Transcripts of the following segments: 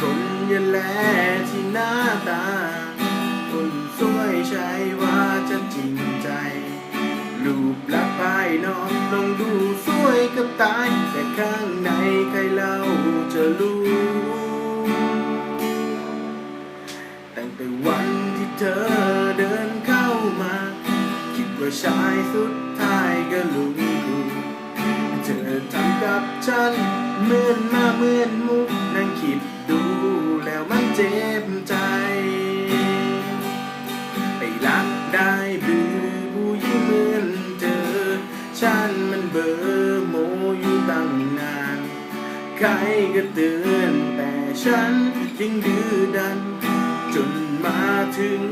คนยันแลที่หน้าตา คนสวยใช่ว่าจะจริงใจ รูปลักษณ์ภายนอกลองดูสวยกับตาย แต่ข้างในใครเล่าจะรู้ ตั้งแต่วันที่เธอเดินเข้ามา คิดว่าชายสุดท้ายก็ลุงกูเธอทำกับฉันเหมือนมาเหมือนมุก เบอร์โมอยู่ตั้งนาน ใครก็เตือนแต่ฉันยังดื้อดัน จนมาถึง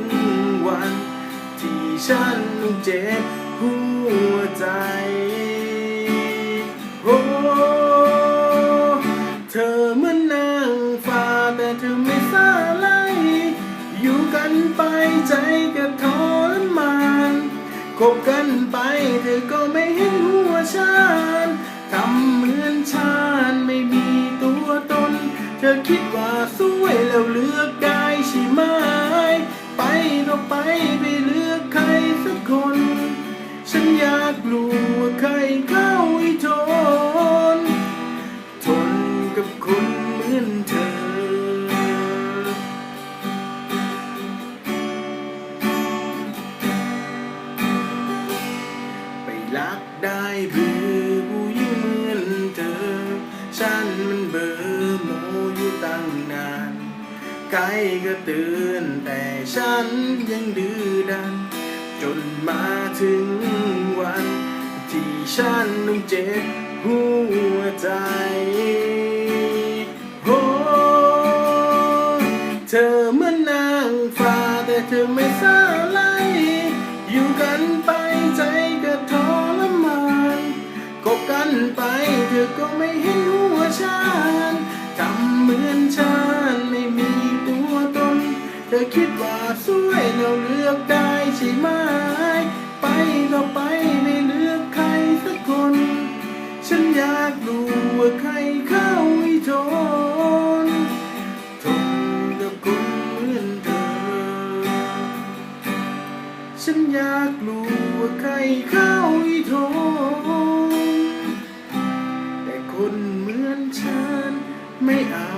วัน ที่ฉันต้องเจ็บหัวใจโอ้เธอเหมือนนางฟ้าแต่เธอไม่สาไลอยู่กันไปใจก็ทรมานคบกันไปเธอก็ไม่ำ ใครก็เตือนแต่ฉันยังดื้อดัน จนมาถึงวัน ที่ฉันต้องเจ็บหัวใจโอ้เธอเหมือนนางฟ้าแต่เธอไม่สาไลอยู่กันไปใจก็ทรมานคบกันไปเธอก็ไม่เห็นหัวฉันทำเหมือนฉัน เธอคิดว่าสวยเราเลือกได้ใช่ไหม ไปก็ไปไม่เลือกใครสักคน ฉันอยากรู้ว่าใครเข้าอีทนทนกับคนเหมือนเธอ ฉันอยากรู้ว่าใครเข้าอีทนแต่คนเหมือนฉันไม่อาจ